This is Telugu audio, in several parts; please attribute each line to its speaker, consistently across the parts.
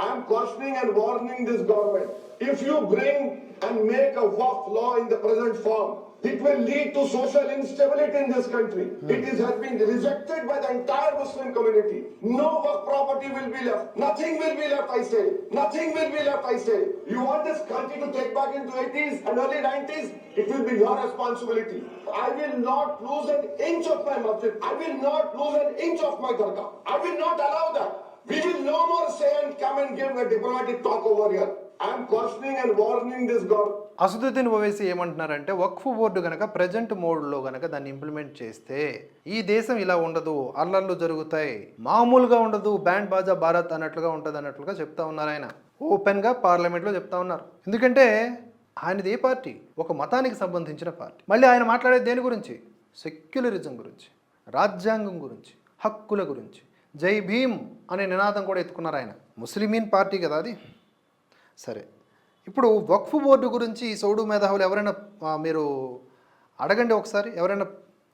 Speaker 1: I am cautioning and warning this government. If you bring and make a WAF law in the present form, it will lead to social instability in this country. Hmm. It is, has been rejected by the entire Muslim community. No work property will be left. Nothing will be left, I say. Nothing will be left, I say. You want this country to take back into 80s and early 90s? It will be your responsibility. I will not lose an inch of my masjid. I will not lose an inch of my dargah. I will not allow that. We will no more say and come and give a diplomatic talk over here.
Speaker 2: Asaduddin Owaisi ఏమంటున్నారంటే వక్ఫ్ బోర్డు కనుక ప్రజెంట్ మోడ్లో గనక దాన్ని ఇంప్లిమెంట్ చేస్తే ఈ దేశం ఇలా ఉండదు అల్లర్లు జరుగుతాయి మామూలుగా ఉండదు బ్యాండ్ బాజా భారత్ అన్నట్లుగా ఉంటుంది అన్నట్లుగా చెప్తా ఉన్నారు ఆయన. ఓపెన్గా పార్లమెంట్లో చెప్తా ఉన్నారు. ఎందుకంటే ఆయనది ఏ పార్టీ? ఒక మతానికి సంబంధించిన పార్టీ. మళ్ళీ ఆయన మాట్లాడేది దేని గురించి? సెక్యులరిజం గురించి రాజ్యాంగం గురించి హక్కుల గురించి. జై భీమ్ అనే నినాదం కూడా ఎత్తుకున్నారు ఆయన. ముస్లిమీన్ పార్టీ కదా అది? సరే. ఇప్పుడు వక్ఫ్ బోర్డు గురించి ఈ సౌడు మేధావులు ఎవరైనా మీరు అడగండి ఒకసారి. ఎవరైనా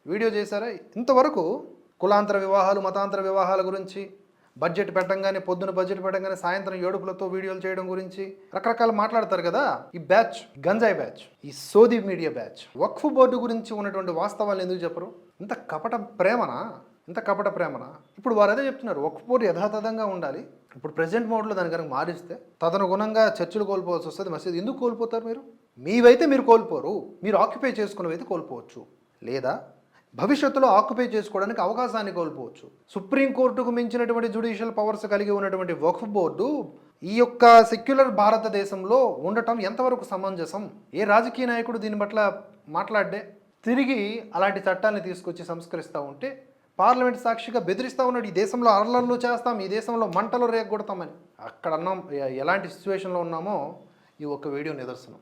Speaker 2: వీడియో చేశారా? ఇంతవరకు కులాంతర వివాహాలు మతాంతర వివాహాల గురించి బడ్జెట్ పెట్టంగానే పొద్దున బడ్జెట్ పెట్టంగానే సాయంత్రం ఏడుపులతో వీడియోలు చేయడం గురించి రకరకాల మాట్లాడతారు కదా? ఈ బ్యాచ్ గంజాయి బ్యాచ్ ఈ సోది మీడియా బ్యాచ్. వక్ఫ్ బోర్డు గురించి ఉన్నటువంటి వాస్తవాలు ఎందుకు చెప్పరు? ఇంత కపట ప్రేమనా? ఇంత కపట ప్రేమనా? ఇప్పుడు వారు అదే చెప్తున్నారు వక్ఫ్ యథాతథంగా ఉండాలి. ఇప్పుడు ప్రజెంట్ మోడ్లో దాని కనుక మారిస్తే తదనుగుణంగా చర్చలు కోల్పోవాల్సి వస్తుంది మసీదు ఎందుకు కోల్పోతారు మీరు? మీవైతే మీరు కోల్పోరు మీరు ఆక్యుపై చేసుకున్నవైతే కోల్పోవచ్చు. లేదా భవిష్యత్తులో ఆక్యుపై చేసుకోవడానికి అవకాశాన్ని కోల్పోవచ్చు. సుప్రీంకోర్టుకు మించినటువంటి జ్యుడిషియల్ పవర్స్ కలిగి ఉన్నటువంటి వక్ఫ్ బోర్డు ఈ యొక్క సెక్యులర్ భారతదేశంలో ఉండటం ఎంతవరకు సమంజసం? ఏ రాజకీయ నాయకుడు దీని పట్ల మాట్లాడే తిరిగి అలాంటి చట్టాన్ని తీసుకొచ్చి సంస్కరిస్తూ ఉంటే పార్లమెంట్ సాక్షిగా బెదిరిస్తూ ఉన్నాడు ఈ దేశంలో అర్లర్లు చేస్తాం ఈ దేశంలో మంటలు రేగొడతామని. అక్కడ అన్నాం ఎలాంటి సిచ్యువేషన్లో ఉన్నామో ఈ ఒక్క వీడియో నిదర్శనం.